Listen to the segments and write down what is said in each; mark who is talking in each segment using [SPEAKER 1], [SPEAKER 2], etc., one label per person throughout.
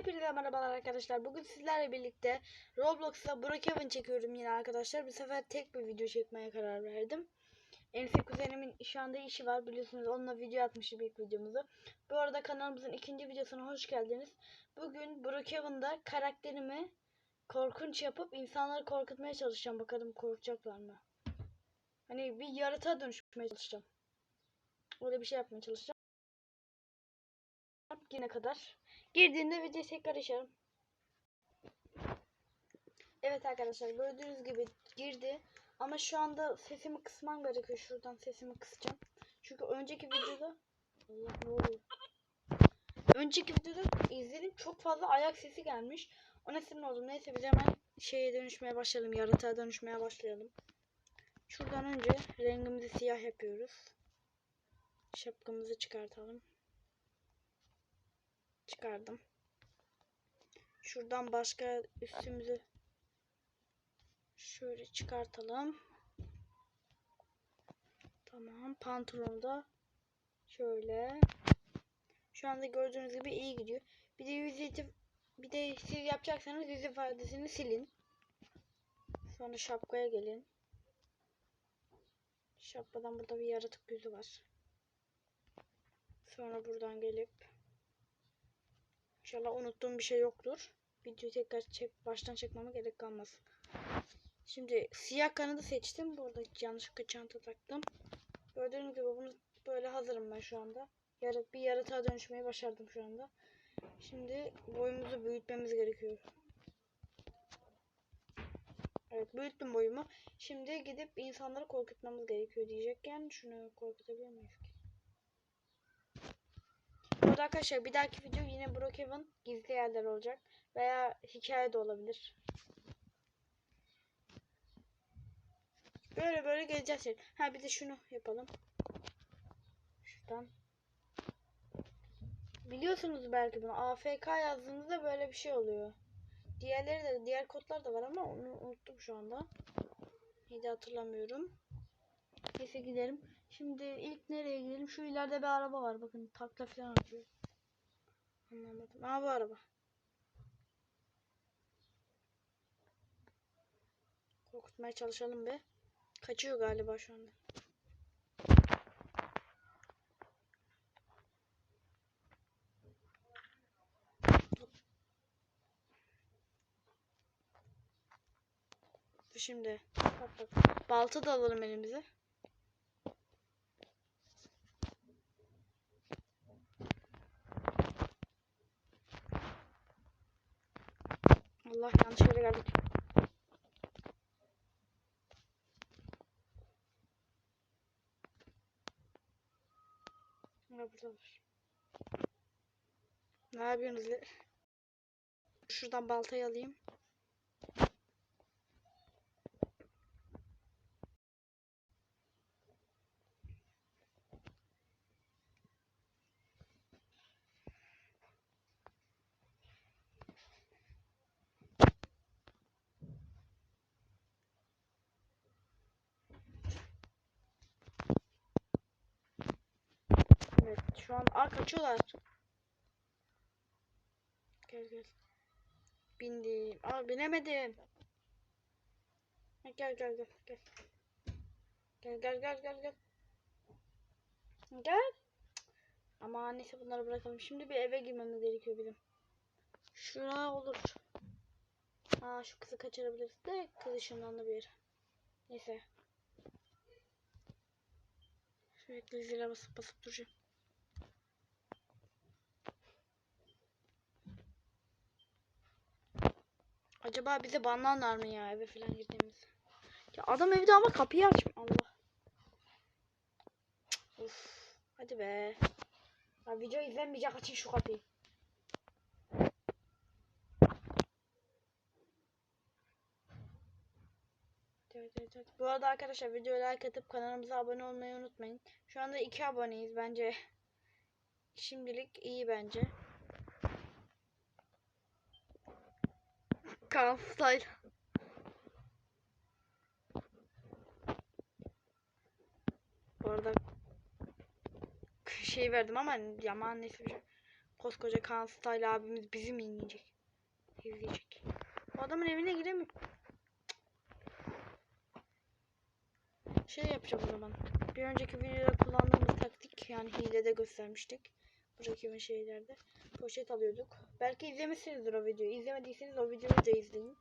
[SPEAKER 1] Hepinize merhabalar arkadaşlar. Bugün sizlerle birlikte Roblox'ta Brookhaven çekiyorum yine arkadaşlar. Bu sefer tek bir video çekmeye karar verdim. Ense kuzenimin şu anda işi var biliyorsunuz. Onunla video atmıştım ilk videomuzu. Bu arada kanalımızın ikinci videosuna hoş geldiniz. Bugün Brookhaven'da karakterimi korkunç yapıp insanları korkutmaya çalışacağım. Bakalım korkacaklar mı? Hani bir yaratığa dönüşmeye çalışacağım. Öyle bir şey yapmaya çalışacağım. Yine kadar. Girdiğinde video tekrar açarım. Evet arkadaşlar gördüğünüz gibi girdi. Ama şu anda sesimi kısmam gerekiyor. Şuradan sesimi kısacağım. Çünkü önceki videoda Allah ne oluyor? Önceki videoda izledim çok fazla ayak sesi gelmiş. Ona sinir oldum. Neyse biz hemen şeye dönüşmeye başlayalım. Yaratığa dönüşmeye başlayalım. Şuradan önce rengimizi siyah yapıyoruz. Şapkamızı çıkartalım. Çıkardım. Şuradan başka üstümüzü şöyle çıkartalım. Tamam. Pantolonu da şöyle. Şu anda gördüğünüz gibi iyi gidiyor. Bir de yüz bir de siz yapacaksanız yüz ifadesini silin. Sonra şapkaya gelin. Şapkadan burada bir yaratık yüzü var. Sonra buradan gelip İnşallah unuttuğum bir şey yoktur. Videoyu tekrar çek, baştan çekmeme gerek kalmaz. Şimdi siyah kanadı seçtim. Burada yanlışlıkla çanta taktım. Gördüğünüz gibi bunu böyle hazırım ben şu anda. Yarı, bir yaratığa dönüşmeyi başardım şu anda. Şimdi boyumuzu büyütmemiz gerekiyor. Evet büyüttüm boyumu. Şimdi gidip insanları korkutmamız gerekiyor diyecekken şunu korkutabilir miyiz ki? Burada arkadaşlar bir dahaki video yine Brookhaven gizli yerler olacak. Veya hikaye de olabilir. Böyle böyle geleceğiz. Ha bir de şunu yapalım. Şuradan. Biliyorsunuz belki bunu. AFK yazdığınızda böyle bir şey oluyor. Diğerleri de diğer kodlar da var ama onu unuttum şu anda. İyi hatırlamıyorum. Neyse gidelim. Şimdi ilk nereye gidelim? Şu ileride bir araba var. Bakın takla falan atıyor. Anlamadım. Aa bu araba. Korkutmaya çalışalım be. Kaçıyor galiba şu anda. Şimdi bak bak. Balta da alalım elimize. Allah yanlış yere geldik. Ne burada var? Ne yapıyorsunuz? Şuradan baltayı alayım. Evet şu an aa kaçıyorlar. Gel gel. Bindim. Aa binemedim. Gel gel gel gel. Gel gel gel gel gel. Gel. Ama neyse bunları bırakalım. Şimdi bir eve girmemiz gerekiyor bizim. Şura olur. Aa şu kızı kaçırabiliriz de kız ışınlandı bir yere. Neyse. Sürekli zile basıp basıp duracağım. Acaba bize banlarlar mı ya eve falan girdiğimiz? Ya adam evde ama kapıyı açmıyor. Allah. Uf. Hadi be. Ya video izlenmeyecek açın şu kapıyı. Evet, evet, evet. Bu arada arkadaşlar videoya like atıp kanalımıza abone olmayı unutmayın. Şu anda iki aboneyiz bence. Şimdilik iyi bence. Kaan Style. Bu arada şey verdim ama yaman neyse bir şey. Koskoca Kaan Style abimiz bizi mi inleyecek? İzleyecek. Bu adamın evine giremiyor. Şey yapacağım o zaman. Bir önceki videoda kullandığımız taktik yani hilede göstermiştik. Buradaki şeylerde. Poşet alıyorduk. Belki izlemişsinizdir o videoyu. İzlemediyseniz o videoyu da izleyin.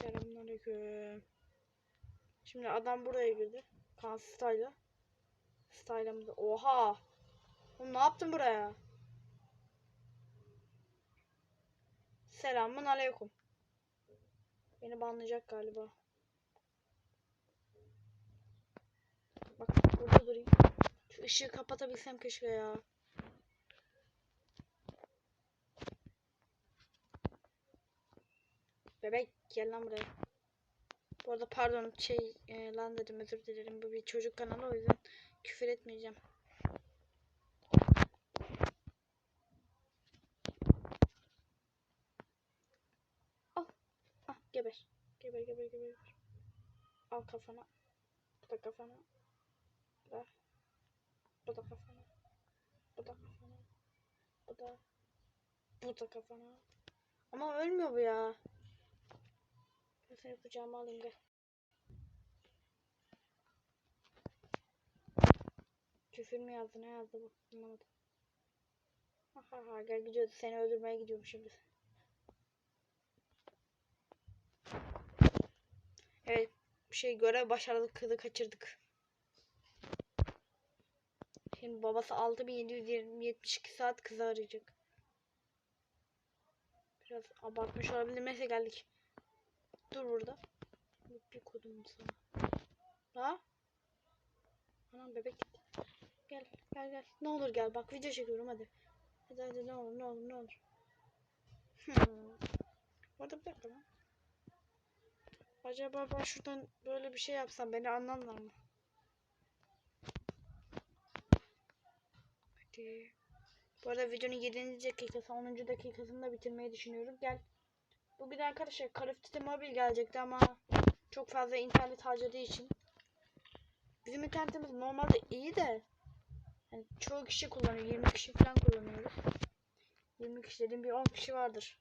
[SPEAKER 1] Selamünaleyküm. Şimdi adam buraya girdi. Kaan Style'a. Style'ımızı. Oha! Oğlum ne yaptın buraya? Selamun aleyküm. Beni banlayacak galiba. Bak burada durayım. Şu ışığı kapatabilsem keşke ya. Bebek gel lan buraya. Bu arada pardon şey e, lan dedim özür dilerim. Bu bir çocuk kanalı o yüzden küfür etmeyeceğim. Al. Ah geber. Geber geber geber. Al kafana. Bu da kafana. Da. Bu da kafana. Bu da kafana. Bu da. Bu da kafana. Ama ölmüyor bu ya. Seni kucağıma alayım gel. Küfür mü yazdı ne yazdı bu anlamadım. Ha ha gel gidiyoruz seni öldürmeye gidiyorum şimdi. Evet şey görev başardık kızı kaçırdık. Şimdi babası 6772 saat kızı arayacak. Biraz abartmış olabilir. Neyse geldik. Dur burada. Bir kodum sana. Ha? Anam bebek gitti. Gel gel gel. Ne olur gel bak video çekiyorum hadi. Hadi hadi ne olur ne olur ne olur. Hmm. Orada bir dakika lan. Acaba ben şuradan böyle bir şey yapsam beni anlarlar mı? Hadi. Bu arada videonun 7. dakikası 10. dakikasında bitirmeyi düşünüyorum. Gel. Bugün arkadaşlar Call of Duty Mobile gelecekti ama çok fazla internet harcadığı için bizim internetimiz normalde iyi de yani çoğu kişi kullanıyor. 20 kişi falan kullanıyoruz. 20 kişi dedim bir 10 kişi vardır.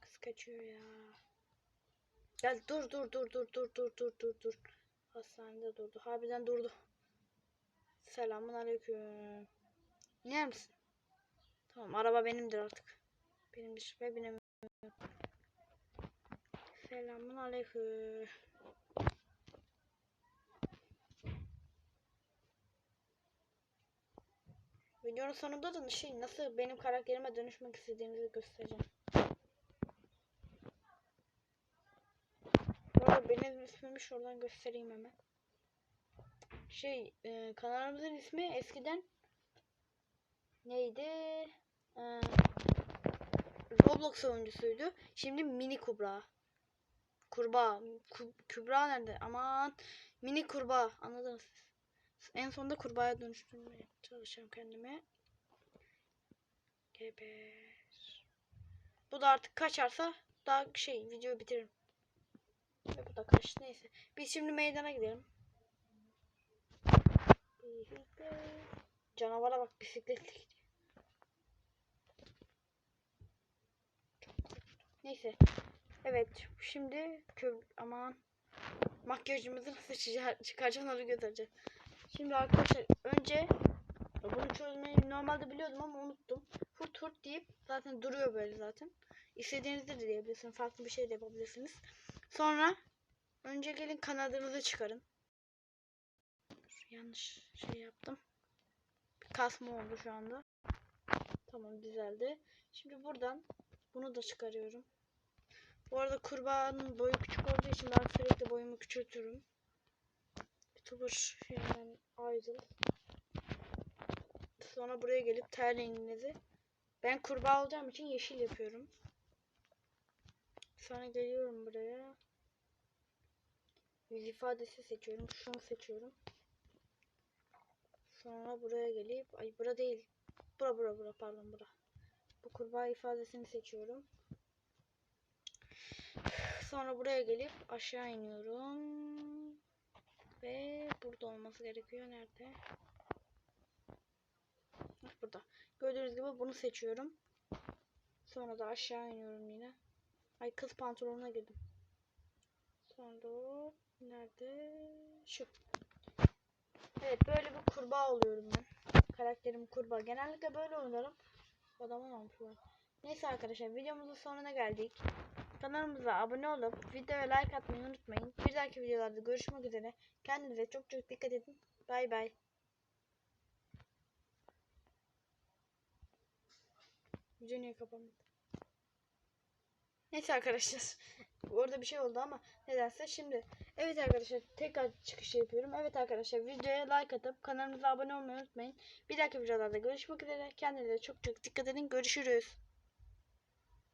[SPEAKER 1] Kız kaçıyor ya. Gel dur dur dur dur dur dur dur dur dur. Hastanede durdu. Harbiden durdu. Selamun aleyküm. İner misin? Tamam araba benimdir artık. Benimdir ve binemiyorum. Selamun aleyküm. Videonun sonunda da şey nasıl benim karakterime dönüşmek istediğinizi göstereceğim. Bu arada benim ismimi şuradan göstereyim hemen. Şey e, kanalımızın ismi eskiden neydi? Ee, Roblox oyuncusuydu. Şimdi Mini Kubra. Kurbağa. Ku- Kübra nerede? Aman. Mini kurbağa. Anladınız siz. En sonunda kurbağaya dönüştürmeye çalışacağım kendimi. Geber. Bu da artık kaçarsa daha şey videoyu bitiririm. Ve bu da kaçtı neyse. Biz şimdi meydana gidelim. Canavara bak bisikletle gidiyor. Neyse. Evet şimdi kö aman makyajımızı nasıl çıkar- çıkaracağız onu göstereceğiz. Şimdi arkadaşlar önce bunu çözmeyi normalde biliyordum ama unuttum. Hurt hurt deyip zaten duruyor böyle zaten. İstediğinizde de diyebilirsiniz. Farklı bir şey de yapabilirsiniz. Sonra önce gelin kanadınızı çıkarın. Yanlış şey yaptım. Bir kasma oldu şu anda. Tamam düzeldi. Şimdi buradan bunu da çıkarıyorum. Bu arada kurbağanın boyu küçük olduğu için ben sürekli boyumu küçültürüm. YouTuber şeyinden ayrıl. Sonra buraya gelip ter renginizi ben kurbağa olacağım için yeşil yapıyorum. Sonra geliyorum buraya. Yüz ifadesi seçiyorum. Şunu seçiyorum. Sonra buraya gelip ay bura değil. Bura bura bura pardon bura. Bu kurbağa ifadesini seçiyorum. Sonra buraya gelip aşağı iniyorum. Ve burada olması gerekiyor. Nerede? Burada. gördüğünüz gibi bunu seçiyorum. Sonra da aşağı iniyorum yine. Ay kız pantolonuna girdim. Sonra nerede? Şu. Evet böyle bir kurbağa oluyorum ben. Karakterim kurbağa. Genellikle böyle oynarım. Adamın olmuş. Neyse arkadaşlar videomuzun sonuna geldik. Kanalımıza abone olup videoya like atmayı unutmayın. Bir dahaki videolarda görüşmek üzere. Kendinize çok çok dikkat edin. Bay bay. Video niye kapanmadı? Neyse arkadaşlar. Orada bir şey oldu ama nedense şimdi. Evet arkadaşlar tekrar çıkış yapıyorum. Evet arkadaşlar videoya like atıp kanalımıza abone olmayı unutmayın. Bir dahaki videolarda görüşmek üzere. Kendinize çok çok dikkat edin. Görüşürüz.